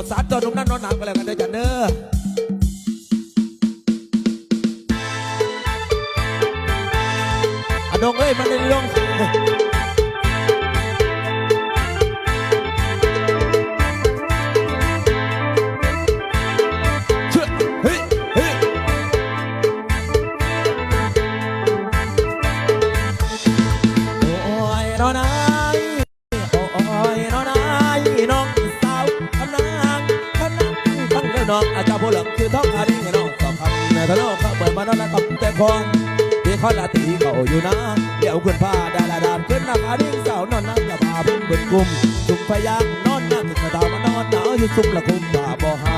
เอาสารตัวนุ่มนั่นนอนหนักไปแล้วกันเด้อจันเด้ออะดงเอ้ยมันในลง น้องอาจารย์ผู้หลังคือท้องอารีน้องสองคำในทะเลเขาเปิดมาน้องละกับแต่คอนที่เขาละตีเขาอยู่นะเดี๋ยวขึ้นผ้าดาราดานขึ้นนักอารีสาวนอนนั่งกับอาเพิ่งเป็นกลุ่มจุ่มพยางนอนนั่งกระดาวมานอนหนาวอยู่ซุ่มละคุมบ่าบ่หา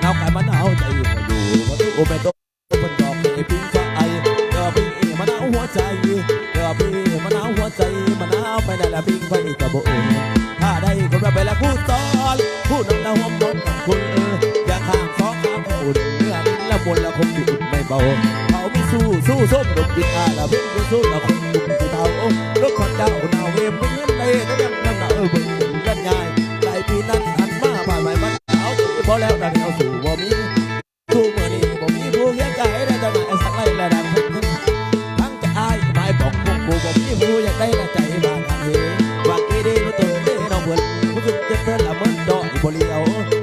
หนาวกายมันหนาวใจอยู่พออยู่พอตู้โอเมโตเป็นดอกไอ้ปิ้งฟ้าไอเดี๋ยวพี่มันหนาวหัวใจเดี๋ยวพี่มันหนาวหัวใจมันหนาวไปไหนละปิ้งไปกระโบนถ้าได้คนมาไปละผู้สอนผู้นำดาวหัวมนกับคุ มนละคงอยู่ไม่เบาเขาไม่สู้สู้ส้มดมกินอาละเพ่งจะสู้ละคงดุ่มที่เท้ารถคนเจ้าหนาวเวมเงเงินเลยก็ยังนั่งหนาวเบิ่งกันง่ายใจปีนั้นหันมาผ่านไปมันหนาวพอแล้วดันเอาสู่บ่มีสู้เมื่อนี้บ่มีผู้เลี้ยงไก่ได้จังไหนสักไรและดังทั้งจะอายหมายบอกพวกกูบ่มีผู้อยากได้ละใจบางอันเฮบางทีไดีรู้ตนเด้น้องเพิ่นผู้สุดจ็บเพิ่นละเมินดอยบ่เลี้ยว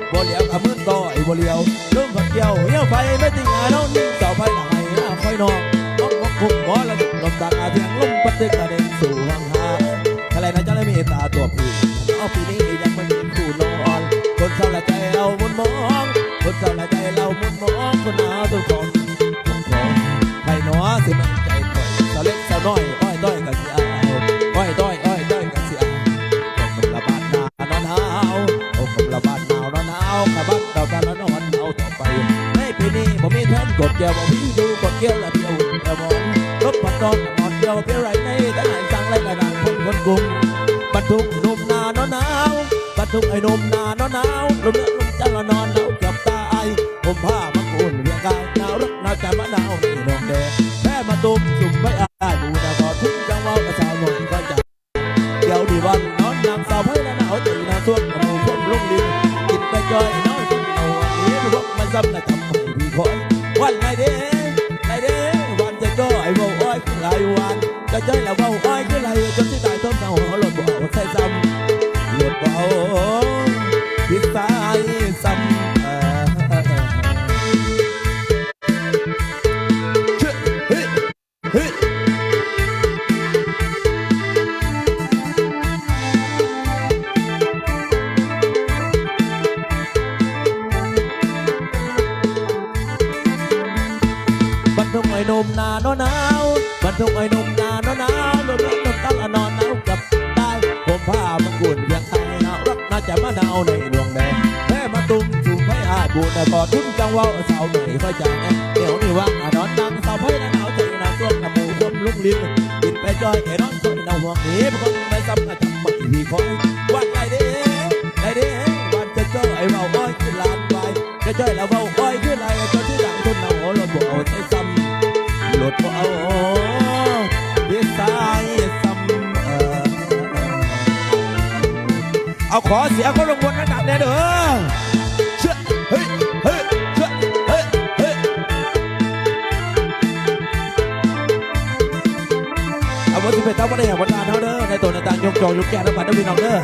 บ่เลี้ยวลมพัดเกี่ยวเหี่ยวไฟไม่ติงหาน้องเสาไฟละให้ละคอยนองน้องบ่คุกหมอละลมดังอาเพียงลมปัดตึกกระเด็นสู่ห้องหาทะเลน่าจะได้มีตาตัวพี่เอาปีนี้ยังไม่มีคู่นอนคนเศร้าละใจเอามุนมองคนเศร้าละใจเรามุนมองคนหนาวตัวของของของใครหนอสิมัน กดเกี่ยวบ่มีดูกดเกี่ยวละเดียวเดียวมองรถปัดตอนนอนเดียวเพียไรในแต่ไหนสั่งไรกระดานคนคนกรุงบรรทุกนุ่มนานอนหนาวบรรทุกไอ้นุ่มนานอนหนาวลมเนื้อลมจันละนอนหนาวเกือบตายผมผ้ามาโกนเรียงกายหนาวรักหนาวใจมะนาวนี่น้องแดงแค่มาตุ่มสุ่มไว้อายดูนะก็ทุ่งจังว่ากระสาวหน่อยก็จะเดี๋ยวดีวันนอนนางสาวให้ละหนาวตีนาส่วนกระมูพวกลุงลิงกินไปจอยน้อยจนเอาอันนี้พวกมันซ้ำนะทำให้พี่คอย วันไงเด้ไงเด้วันจะจ้อยเบาอ้อยขึ้นหลายวันจะจ้อยแล้วเบาอ้อยขึ้นไหลจนที่ตายต้น ทุกไอ้นมนาโนหนาวบรรทุกไอ้นมนาโนหนาวรถรถรถตั้งอนอนหนาวกับตายผมผ้ามันกุ่นเพียงไทยหนาวรักน่าจะมะนาวในดวงแดงแม่มาตุ้มจุ่มให้อาบูนกอดทุ่นจังว่าสาวไหนก็จังเดี๋ยวนี้ว่างอนอนนั่งสาวให้หนาวใจหนาวตัวน้ำมูกมลุกลิ้นกินไปจอยไอ้น้องคนเอาห่วงนี้มันคงไม่ซ้ำนะจำไม่ดีคอยวันไรเด้ไรเด้วันจะจ้อยเบาอ้อยขึ้นลานไปจะจ้อยแล้วเบา เอาขอเสียงเขาลงบนระดับเนี่ยเด้อเชื่อเฮ้ยเฮ้ยเชื่อเฮ้ยเฮ้ยเอาวันที่เป็นเจ้าวันได้แห่งวันตานเท่าเด้อในตัวในตางยกจองยกแก่ทั้งหมดทั้งพี่น้องเด้อ